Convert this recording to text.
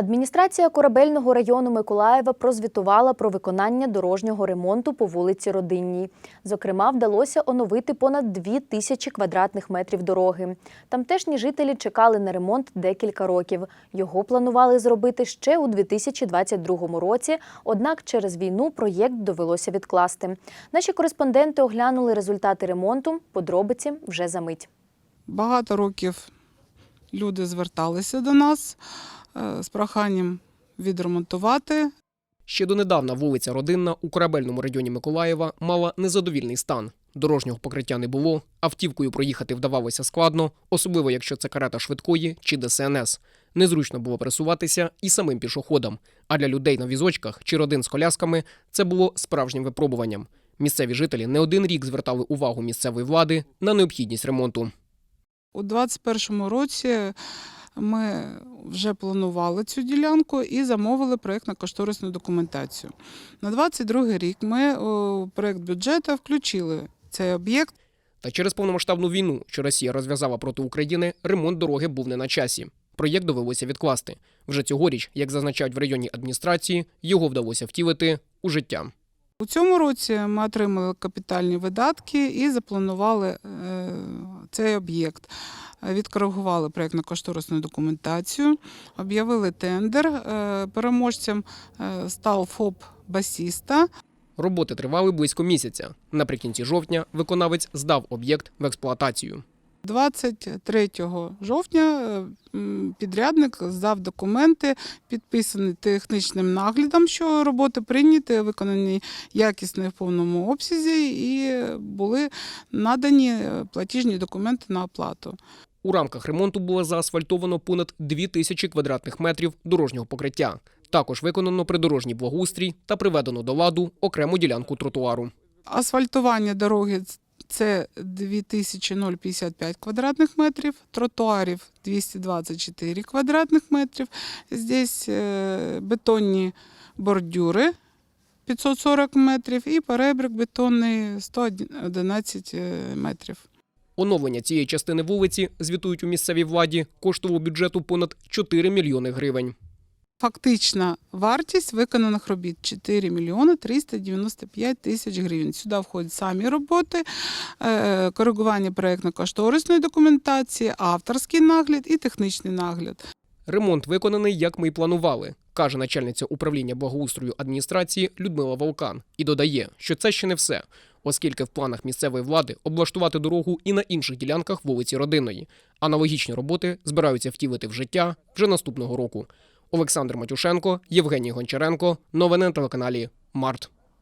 Адміністрація корабельного району Миколаєва прозвітувала про виконання дорожнього ремонту по вулиці Родинній. Зокрема, вдалося оновити понад дві тисячі квадратних метрів дороги. Тамтешні жителі чекали на ремонт декілька років. Його планували зробити ще у 2022 році, однак через війну проєкт довелося відкласти. Наші кореспонденти оглянули результати ремонту. Подробиці вже за мить. Багато років люди зверталися до нас е, з проханням відремонтувати. Ще донедавна вулиця Родинна у корабельному районі Миколаєва мала незадовільний стан. Дорожнього покриття не було, автівкою проїхати вдавалося складно, особливо якщо це карета швидкої чи ДСНС. Незручно було пересуватися і самим пішоходам. А для людей на візочках чи родин з колясками це було справжнім випробуванням. Місцеві жителі не один рік звертали увагу місцевої влади на необхідність ремонту. У 2021 році ми вже планували цю ділянку і замовили проєктно-кошторисну документацію. На 2022 рік ми у проєкт бюджету включили цей об'єкт. Та через повномасштабну війну, що Росія розв'язала проти України, ремонт дороги був не на часі. Проєкт довелося відкласти. Вже цьогоріч, як зазначають в районній адміністрації, його вдалося втілити у життя. У цьому році ми отримали капітальні видатки і запланували е, цей об'єкт. Е, Відкоригували проєктно-кошторисну документацію, об'явили тендер. Е, Переможцем е, став ФОП Басіста. Роботи тривали близько місяця. Наприкінці жовтня виконавець здав об'єкт в експлуатацію. 23 жовтня е, підрядник здав документи, підписані технічним наглядом, що роботи прийняті, виконані якісно і в повному обсязі, і були надані е, платіжні документи на оплату. У рамках ремонту було заасфальтовано понад 2 тисячі квадратних метрів дорожнього покриття. Також виконано придорожній благоустрій та приведено до ладу окрему ділянку тротуару. Асфальтування дороги це 2055 квадратних метрів, тротуарів 224 квадратних метрів. Здесь е, бетонні бордюри 540 метрів і перебрик бетонний 111 е, метрів. Оновлення цієї частини вулиці, звітують у місцевій владі, коштувало бюджету понад 4 мільйони гривень. Фактична вартість виконаних робіт 4 мільйони 395 тисяч гривень. Сюди входять самі роботи, е, коригування проєктно-кошторисної документації, авторський нагляд і технічний нагляд. Ремонт виконаний, як ми й планували, каже начальниця управління благоустрою адміністрації Людмила Волкан. І додає, що це ще не все, оскільки в планах місцевої влади облаштувати дорогу і на інших ділянках вулиці Родинної. Аналогічні роботи збираються втілити в життя вже наступного року. Олександр Матюшенко, Євгеній Гончаренко. Новини на телеканалі Март.